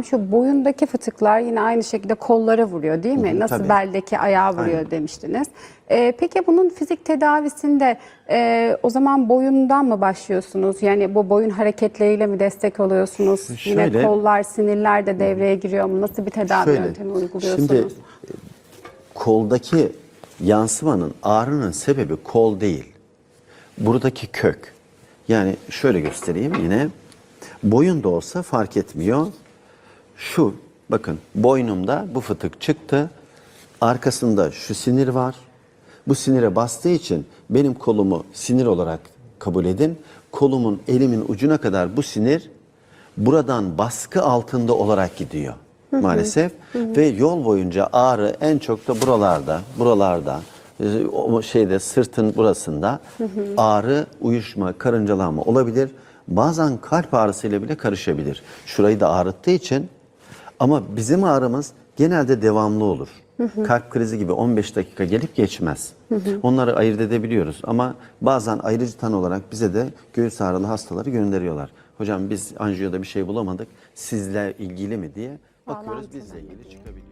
Şu boyundaki fıtıklar yine aynı şekilde kollara vuruyor değil mi? Hı hı, Nasıl tabii. beldeki ayağa vuruyor Aynen. demiştiniz. Ee, peki bunun fizik tedavisinde e, o zaman boyundan mı başlıyorsunuz? Yani bu boyun hareketleriyle mi destek oluyorsunuz? Yine Şöyle- kollar, sinirler de devreye giriyor mu? Nasıl bir tedavi Şöyle, yöntemi uyguluyorsunuz? Şimdi koldaki yansımanın ağrının sebebi kol değil. Buradaki kök. Yani şöyle göstereyim yine. Boyun da olsa fark etmiyor. Şu bakın boynumda bu fıtık çıktı. Arkasında şu sinir var. Bu sinire bastığı için benim kolumu sinir olarak kabul edin. Kolumun elimin ucuna kadar bu sinir buradan baskı altında olarak gidiyor maalesef. Ve yol boyunca ağrı en çok da buralarda, buralarda, e, o şeyde sırtın burasında ağrı, uyuşma, karıncalanma olabilir. Bazen kalp ağrısıyla bile karışabilir. Şurayı da ağrıttığı için ama bizim ağrımız genelde devamlı olur. Kalp krizi gibi 15 dakika gelip geçmez. Onları ayırt edebiliyoruz ama bazen ayrıcı tanı olarak bize de göğüs ağrılı hastaları gönderiyorlar. Hocam biz anjiyoda bir şey bulamadık. Sizle ilgili mi diye bakıyoruz bizle ilgili çıkabiliyor.